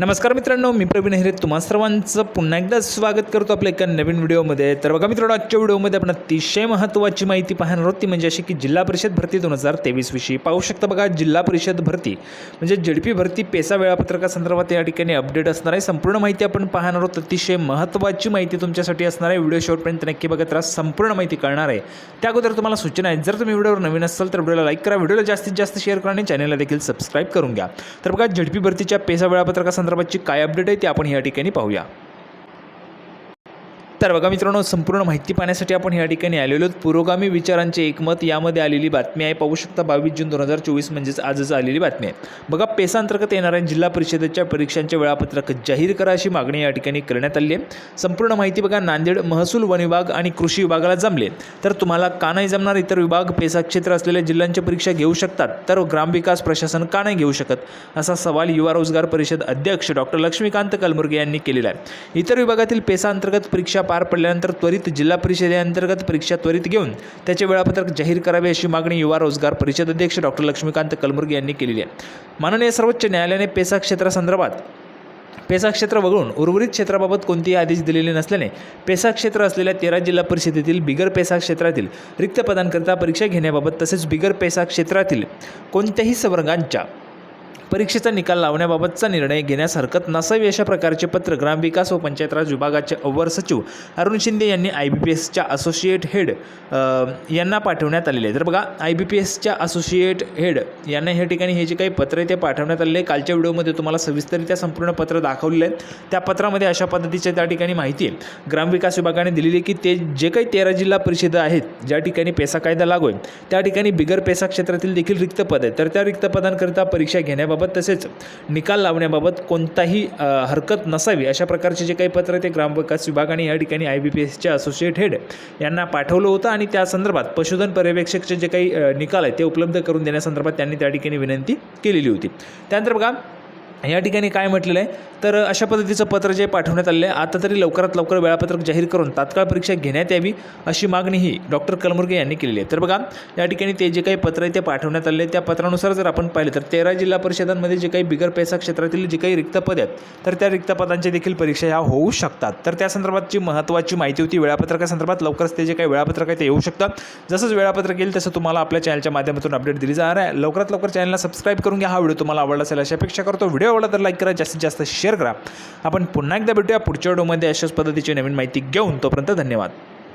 नमस्कार मित्रांनो मी प्रवीण हिरे. तुम्हा सर्वांचं पुन्हा एकदा स्वागत करतो आपल्या एका नवीन व्हिडिओमध्ये. तर बघा मित्रांनो आजच्या व्हिडिओमध्ये आपण अतिशय महत्त्वाची माहिती पाहणार आहोत. ती म्हणजे अशी की जिल्हा परिषद भरती दोन हजार तेवीसविषयी पाहू शकता बघा जिल्हा परिषद भरती म्हणजे जेडपी भरती पेसा वेळापत्रकासंदर्भात या ठिकाणी अपडेट असणार आहे. संपूर्ण माहिती आपण पाहणार आहोत. अतिशय महत्त्वाची माहिती तुमच्यासाठी असणार आहे. व्हिडिओ शेवटपर्यंत नक्की बघत राहा. संपूर्ण माहिती कळणार आहे. त्या अगोदर तुम्हाला सूचना आहे जर तुम्ही व्हिडिओवर नवीन असाल तर व्हिडिओला लाईक करा. व्हिडिओला जास्तीत जास्त शेअर करा आणि चॅनलला देखील सबस्क्राईब करून घ्या. तर बघा झडपी भरतीच्या पेसा वेळापत्रकासंदर्भातची काय अपडेट आहे ती आपण या ठिकाणी पाहूया. तर बघा मित्रांनो संपूर्ण माहिती पाहण्यासाठी आपण या ठिकाणी आलेलो आहोत. पुरोगामी विचारांचे एकमत यामध्ये आलेली बातमी आहे. पाहू शकता बावीस जून दोन हजार चोवीस म्हणजेच आजच आलेली बातमी आहे. बघा पेसांतर्गत येणाऱ्या जिल्हा परिषदेच्या परीक्षांचे वेळापत्रक जाहीर करा अशी मागणी या ठिकाणी करण्यात आली आहे. संपूर्ण माहिती बघा नांदेड महसूल वन विभाग आणि कृषी विभागाला जमले. तर तुम्हाला का नाही जमणार इतर विभाग? पेसा क्षेत्र असलेल्या जिल्ह्यांच्या परीक्षा घेऊ शकतात. तर ग्रामविकास प्रशासन का नाही घेऊ शकत? असा सवाल युवा रोजगार परिषद अध्यक्ष डॉक्टर लक्ष्मीकांत कलमुर्गे यांनी केलेला आहे. इतर विभागातील पेसांतर्गत परीक्षा पार पडल्यानंतर त्वरित जिल्हा परिषदेअंतर्गत परीक्षा त्वरित घेऊन त्याचे वेळापत्रक जाहीर करावे अशी मागणी युवा रोजगार परिषद अध्यक्ष डॉक्टर लक्ष्मीकांत कलमुर्गी यांनी केलेली आहे. माननीय सर्वोच्च न्यायालयाने पेसा क्षेत्रासंदर्भात पेसा क्षेत्र वगळून उर्वरित क्षेत्राबाबत कोणतेही आदेश दिलेले नसल्याने पेसा क्षेत्र असलेल्या तेरा जिल्हा परिषदेतील बिगर पेसा क्षेत्रातील रिक्त पदांकरिता परीक्षा घेण्याबाबत तसेच बिगर पेसा क्षेत्रातील कोणत्याही संवर्गांच्या परीक्षेचा निकाल लावण्याबाबतचा निर्णय घेण्यास हरकत नसावी अशा प्रकारचे पत्र ग्रामविकास व पंचायत राज विभागाचे अवर सचिव अरुण शिंदे यांनी आय बी पी एसच्या असोसिएट हेड यांना पाठवण्यात आलेले आहे तर बघा आय बी पी एसच्या असोसिएट हेड यांना ह्या ठिकाणी हे जे काही पत्र आहे ते पाठवण्यात आलेले. आहे कालच्या व्हिडिओमध्ये तुम्हाला सविस्तरित्या संपूर्ण पत्र दाखवलेलं आहे त्या पत्रामध्ये अशा पद्धतीच्या त्या ठिकाणी माहिती आहे. ग्रामविकास विभागाने दिलेली आहे की ते जे काही तेरा जिल्हा परिषद आहेत ज्या ठिकाणी पेसा कायदा लागू आहे त्या ठिकाणी बिगर पेसा क्षेत्रातील देखील रिक्त पद आहे तर त्या रिक्त पदांकरिता परीक्षा घेण्याबाबत तसेच निकाल लावण्याबाबत कोणताही हरकत नसावी अशा प्रकारचे जे काही पत्र ते ग्रामविकास विभागाने या ठिकाणी आय बी पी एसच्या असोसिएट हेड यांना पाठवलं होतं आणि त्या संदर्भात पशुधन पर्यवेक्षकचे जे काही निकाल आहे ते उपलब्ध करून देण्यासंदर्भात त्यांनी त्या ठिकाणी विनंती केलेली होती. त्यानंतर बघा या ठिकाणी काय म्हटलेलं आहे? तर अशा पद्धतीचं पत्र जे पाठवण्यात आलेलं आहे आता तरी लवकरात लवकर वेळापत्रक जाहीर करून तात्काळ परीक्षा घेण्यात यावी अशी मागणीही डॉक्टर कलमुर्गे यांनी केलेली आहे. तर बघा या ठिकाणी ते जे काही पत्र आहे ते पाठवण्यात आले त्या पत्रानुसार जर आपण पाहिलं तर तेरा जिल्हा परिषदांमध्ये जे काही बिगर पैसा क्षेत्रातील जे काही रिक्त पद आहेत तर त्या रिक्त पदांची देखील परीक्षा ह्या होऊ शकतात. तर त्या संदर्भातची महत्त्वाची माहिती होती. वेळापत्रकासंदर्भात लवकरच ते जे काही वेळापत्रक आहे ते येऊ शकतात जसंच वेळापत्रक येईल तसं तुम्हाला आपल्या चॅनलच्या माध्यमातून अपडेट दिली जाणार आहे. लवकरात लवकर चॅनलला सबस्क्राईब करून घ्या. हा व्हिडिओ तुम्हाला आवडला असेल अशी अपेक्षा करतो. व्हिडिओ व्हिडिओ आवडला तर लाईक करा जास्तीत जास्त शेअर करा. आपण पुन्हा एकदा भेटूया पुढच्या व्हिडिओमध्ये. अशाच पद्धतीची नवीन माहिती घेऊन तोपर्यंत धन्यवाद.